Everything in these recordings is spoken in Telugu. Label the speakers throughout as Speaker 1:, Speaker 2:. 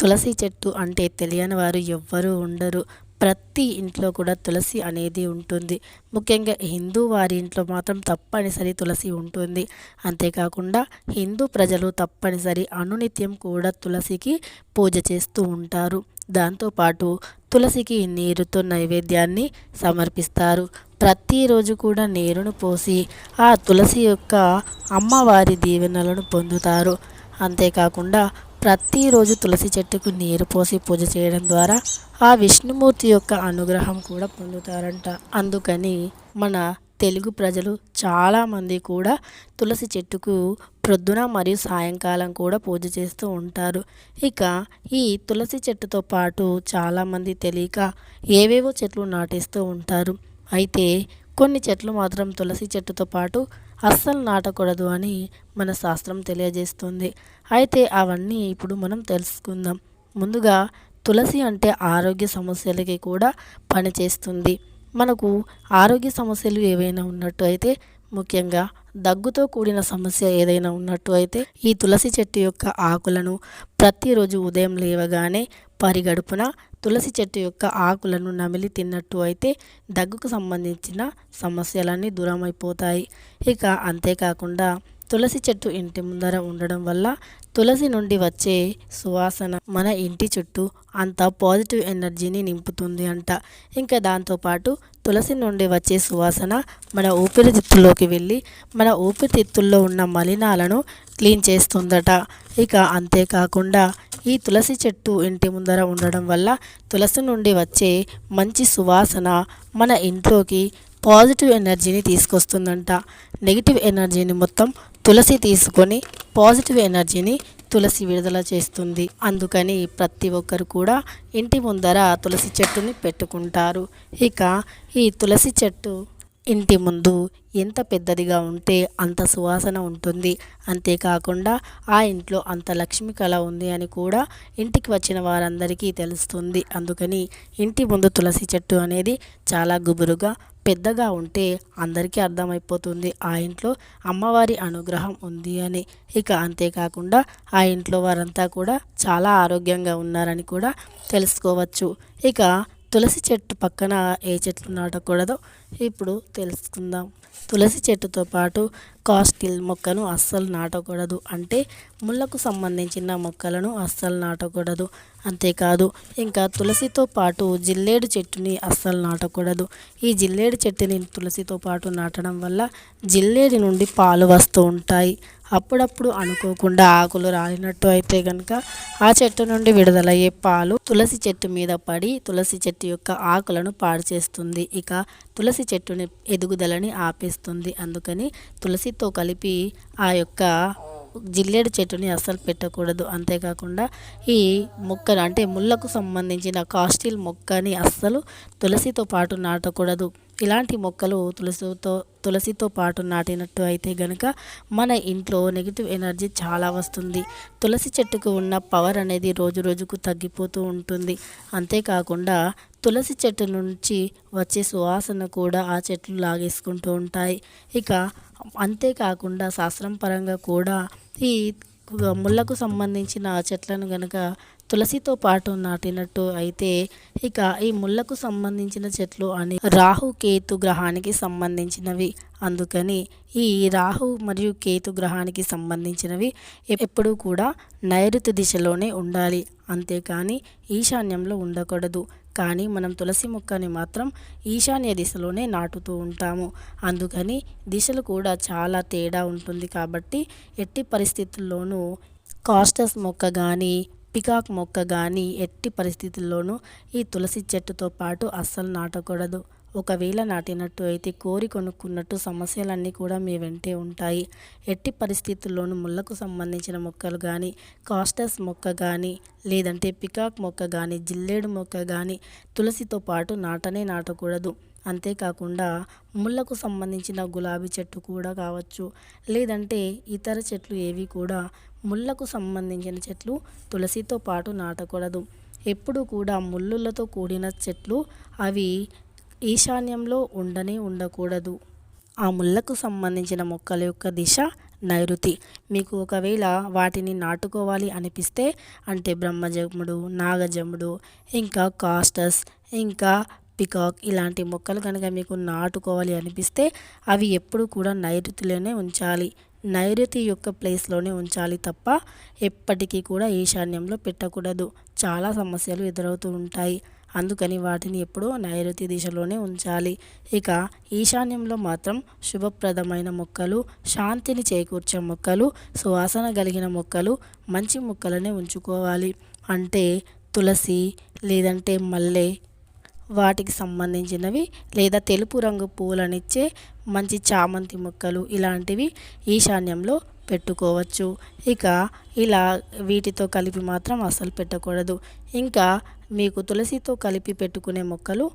Speaker 1: తులసి చెట్టు అంటే తెలియని వారు ఎవ్వరూ ఉండరు. ప్రతి ఇంట్లో కూడా తులసి అనేది ఉంటుంది. ముఖ్యంగా హిందూ వారి ఇంట్లో మాత్రం తప్పనిసరి తులసి ఉంటుంది. అంతేకాకుండా హిందూ ప్రజలు తప్పనిసరి అనునిత్యం కూడా తులసికి పూజ చేస్తూ ఉంటారు. దాంతోపాటు తులసికి నీరుతో నైవేద్యాన్ని సమర్పిస్తారు. ప్రతిరోజు కూడా నీరును పోసి ఆ తులసి యొక్క అమ్మవారి దీవెనలను పొందుతారు. అంతేకాకుండా ప్రతిరోజు తులసి చెట్టుకు నీరు పోసి పూజ చేయడం ద్వారా ఆ విష్ణుమూర్తి యొక్క అనుగ్రహం కూడా పొందుతారంట. అందుకని మన తెలుగు ప్రజలు చాలామంది కూడా తులసి చెట్టుకు ప్రొద్దున మరియు సాయంకాలం కూడా పూజ చేస్తూ ఉంటారు. ఇక ఈ తులసి చెట్టుతో పాటు చాలామంది తెలియక ఏవేవో చెట్లు నాటిస్తూ ఉంటారు. అయితే కొన్ని చెట్లు మాత్రం తులసి చెట్టుతో పాటు అస్సలు నాటకూడదు అని మన శాస్త్రం తెలియజేస్తుంది. అయితే అవన్నీ ఇప్పుడు మనం తెలుసుకుందాం. ముందుగా తులసి అంటే ఆరోగ్య సమస్యలకి కూడా పనిచేస్తుంది. మనకు ఆరోగ్య సమస్యలు ఏవైనా ఉన్నట్టు అయితే ముఖ్యంగా దగ్గుతో కూడిన సమస్య ఏదైనా ఉన్నట్టు అయితే ఈ తులసి చెట్టు యొక్క ఆకులను ప్రతిరోజు ఉదయం లేవగానే పరిగడుపున తులసి చెట్టు యొక్క ఆకులను నమిలి తిన్నట్టు అయితే దగ్గుకు సంబంధించిన సమస్యలన్నీ దూరం అయిపోతాయి ఇక అంతేకాకుండా తులసి చెట్టు ఇంటి ముందర ఉండడం వల్ల తులసి నుండి వచ్చే సువాసన మన ఇంటి చుట్టూ అంత పాజిటివ్ ఎనర్జీని నింపుతుంది అంట. ఇంకా దాంతోపాటు తులసి నుండి వచ్చే సువాసన మన ఊపిరితిత్తుల్లోకి వెళ్ళి మన ఊపిరితిత్తుల్లో ఉన్న మలినాలను క్లీన్ చేస్తుందట. ఇక అంతేకాకుండా ఈ తులసి చెట్టు ఇంటి ముందర ఉండడం వల్ల తులసి నుండి వచ్చే మంచి సువాసన మన ఇంట్లోకి పాజిటివ్ ఎనర్జీని తీసుకొస్తుందంట. నెగిటివ్ ఎనర్జీని మొత్తం తులసి తీసుకొని పాజిటివ్ ఎనర్జీని తులసి విడుదల చేస్తుంది. అందుకని ప్రతి ఒక్కరు కూడా ఇంటి ముందర తులసి చెట్టుని పెట్టుకుంటారు. ఇక ఈ తులసి చెట్టు ఇంటి ముందు ఎంత పెద్దదిగా ఉంటే అంత సువాసన ఉంటుంది. అంతేకాకుండా ఆ ఇంట్లో అంత లక్ష్మి కళ ఉంది అని కూడా ఇంటికి వచ్చిన వారందరికీ తెలుస్తుంది. అందుకని ఇంటి ముందు తులసి చెట్టు అనేది చాలా గుబురుగా పెద్దగా ఉంటే అందరికీ అర్థమైపోతుంది. ఆ ఇంట్లో అమ్మవారి అనుగ్రహం ఉంది అని. ఇక అంతేకాకుండా ఆ ఇంట్లో వారంతా కూడా చాలా ఆరోగ్యంగా ఉన్నారని కూడా తెలుసుకోవచ్చు. ఇక తులసి చెట్టు పక్కన ఏ చెట్లు నాటకూడదో ఇప్పుడు తెలుసుకుందాం. తులసి చెట్టుతో పాటు కాస్టిల్ మొక్కను అస్సలు నాటకూడదు. అంటే ముళ్ళకు సంబంధించిన మొక్కలను అస్సలు నాటకూడదు. అంతేకాదు ఇంకా తులసితో పాటు జిల్లేడు చెట్టుని అస్సలు నాటకూడదు. ఈ జిల్లేడు చెట్టుని తులసితో పాటు నాటడం వల్ల జిల్లేడి నుండి పాలు వస్తూ ఉంటాయి. అప్పుడప్పుడు అనుకోకుండా ఆకులు రాలినట్టు అయితే కనుక ఆ చెట్టు నుండి విడుదలయ్యే పాలు తులసి చెట్టు మీద పడి తులసి చెట్టు యొక్క ఆకులను పాడు చేస్తుంది. ఇక తులసి చెట్టుని ఎదుగుదలని ఆపేస్తుంది. అందుకని తులసి తులసితో కలిపి ఆ యొక్క జిల్లేడు చెట్టుని అస్సలు పెట్టకూడదు. అంతేకాకుండా ఈ మొక్కను అంటే ముళ్ళకు సంబంధించిన కాస్టిల్ మొక్కని అస్సలు తులసితో పాటు నాటకూడదు. ఇలాంటి మొక్కలు తులసితో తులసితో పాటు నాటినట్టు అయితే గనుక మన ఇంట్లో నెగిటివ్ ఎనర్జీ చాలా వస్తుంది. తులసి చెట్టుకు ఉన్న పవర్ అనేది రోజు రోజుకు తగ్గిపోతూ ఉంటుంది. అంతేకాకుండా తులసి చెట్టు నుంచి వచ్చే సువాసన కూడా ఆ చెట్లు లాగేసుకుంటూ ఉంటాయి. ఇక అంతేకాకుండా శాస్త్రం పరంగా కూడా ఈ ముళ్ళకు సంబంధించిన చెట్లను గనక తులసితో పాటు నాటినట్టు అయితే ఇక ఈ ముళ్ళకు సంబంధించిన చెట్లు అని రాహు కేతు గ్రహానికి సంబంధించినవి. అందుకని ఈ రాహు మరియు కేతు గ్రహానికి సంబంధించినవి ఎప్పుడూ కూడా నైరుతి దిశలోనే ఉండాలి. అంతేకాని ఈశాన్యంలో ఉండకూడదు. కానీ మనం తులసి మొక్కని మాత్రం ఈశాన్య దిశలోనే నాటుతూ ఉంటాము. అందుకని దిశలు కూడా చాలా తేడా ఉంటుంది కాబట్టి ఎట్టి పరిస్థితుల్లోనూ కాస్టస్ మొక్క కానీ పికాక్ మొక్క కానీ ఎట్టి పరిస్థితుల్లోనూ ఈ తులసి చెట్టుతో పాటు అస్సలు నాటకూడదు. ఒకవేళ నాటినట్టు అయితే కోరి కొనుక్కున్నట్టు సమస్యలన్నీ కూడా మీ వెంటే ఉంటాయి. ఎట్టి పరిస్థితుల్లోనూ ముళ్ళకు సంబంధించిన మొక్కలు కానీ కాస్టస్ మొక్క కానీ లేదంటే పికాక్ మొక్క కానీ జిల్లేడు మొక్క కానీ తులసితో పాటు నాటనే నాటకూడదు. అంతేకాకుండా ముళ్ళకు సంబంధించిన గులాబీ చెట్టు కూడా కావచ్చు. లేదంటే ఇతర చెట్లు ఏవి కూడా ముళ్ళకు సంబంధించిన చెట్లు తులసితో పాటు నాటకూడదు. ఎప్పుడు కూడా ముళ్ళులతో కూడిన చెట్లు అవి ఈశాన్యంలో ఉండనే ఉండకూడదు. ఆ ముళ్ళకు సంబంధించిన మొక్కల యొక్క దిశ నైరుతి. మీకు ఒకవేళ వాటిని నాటుకోవాలి అనిపిస్తే అంటే బ్రహ్మజముడు నాగజముడు ఇంకా కాస్టస్ ఇంకా పికాక్ ఇలాంటి మొక్కలు కనుక మీకు నాటుకోవాలి అనిపిస్తే అవి ఎప్పుడు కూడా నైరుతిలోనే ఉంచాలి. నైరుతి యొక్క ప్లేస్లోనే ఉంచాలి తప్ప ఎప్పటికీ కూడా ఈశాన్యంలో పెట్టకూడదు. చాలా సమస్యలు ఎదురవుతూ ఉంటాయి. అందుకని వాటిని ఎప్పుడూ నైరుతి దిశలోనే ఉంచాలి. ఇక ఈశాన్యంలో మాత్రం శుభప్రదమైన మొక్కలు శాంతిని చేకూర్చే మొక్కలు సువాసన కలిగిన మొక్కలు మంచి మొక్కలనే ఉంచుకోవాలి. అంటే తులసి లేదంటే మల్లె వాటికి సంబంధించినవి లేదా తెలుపు రంగు పూలనిచ్చే మంచి చామంతి మొక్కలు ఇలాంటివి ఈశాన్యంలో పెట్టుకోవచ్చు. ఇక ఇలా వీటితో కలిపి మాత్రం అస్సలు పెట్టకూడదు. ఇంకా మీకు తులసితో కలిపి పెట్టుకునే మొక్కలు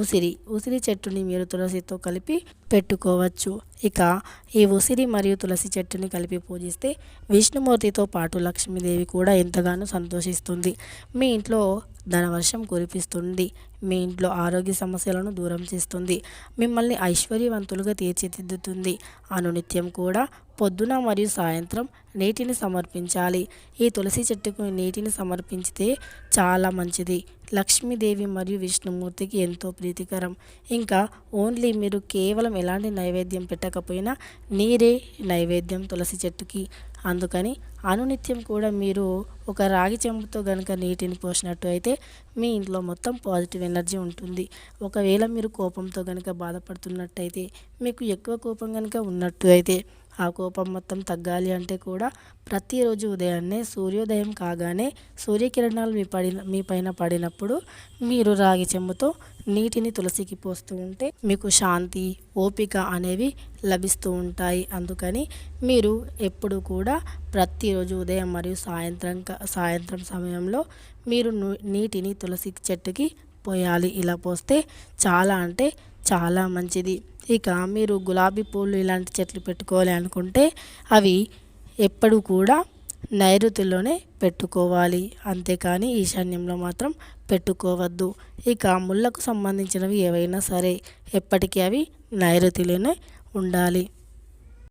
Speaker 1: ఉసిరి ఉసిరి చెట్టుని మీరు తులసితో కలిపి పెట్టుకోవచ్చు. ఇక ఈ ఉసిరి మరియు తులసి చెట్టుని కలిపి పూజిస్తే విష్ణుమూర్తితో పాటు లక్ష్మీదేవి కూడా ఎంతగానో సంతోషిస్తుంది. మీ ఇంట్లో ధనవర్షం కురిపిస్తుంది. మీ ఇంట్లో ఆరోగ్య సమస్యలను దూరం చేస్తుంది. మిమ్మల్ని ఐశ్వర్యవంతులుగా తీర్చిదిద్దుతుంది. అనునిత్యం కూడా పొద్దున మరియు సాయంత్రం నీటిని సమర్పించాలి. ఈ తులసి చెట్టుకు నీటిని సమర్పించితే చాలా మంచిది. లక్ష్మీదేవి మరియు విష్ణుమూర్తికి ఎంతో ప్రీతికరం. ఇంకా ఓన్లీ మీరు కేవలం ఎలాంటి నైవేద్యం పెట్టకపోయినా నీరే నైవేద్యం తులసి చెట్టుకి అందుకని అనునిత్యం కూడా మీరు ఒక రాగి చెంబుతో కనుక నీటిని పోసినట్టు అయితే మీ ఇంట్లో మొత్తం పాజిటివ్ ఎనర్జీ ఉంటుంది. ఒకవేళ మీరు కోపంతో కనుక బాధపడుతున్నట్టయితే మీకు ఎక్కువ కోపం కనుక ఉన్నట్టు అయితే ఆ కోపం మొత్తం తగ్గాలి అంటే కూడా ప్రతిరోజు ఉదయాన్నే సూర్యోదయం కాగానే సూర్యకిరణాలు మీ పడిన మీ పైన పడినప్పుడు మీరు రాగి చెంబుతో నీటిని తులసికి పోస్తూ ఉంటే మీకు శాంతి ఓపిక అనేవి లభిస్తూ ఉంటాయి. అందుకని మీరు ఎప్పుడు కూడా ప్రతిరోజు ఉదయం మరియు సాయంత్రం సాయంత్రం సమయంలో మీరు నీటిని తులసి చెట్టుకి పోయాలి. ఇలా పోస్తే చాలా అంటే చాలా మంచిది. ఇక మీరు గులాబీ పూలు ఇలాంటి చెట్లు పెట్టుకోవాలి అనుకుంటే అవి ఎప్పుడు కూడా నైరుతిలోనే పెట్టుకోవాలి. అంతేకాని ఈశాన్యంలో మాత్రం పెట్టుకోవద్దు. ఇక ముళ్ళకు సంబంధించినవి ఏవైనా సరే ఎప్పటికీ అవి నైరుతిలోనే ఉండాలి.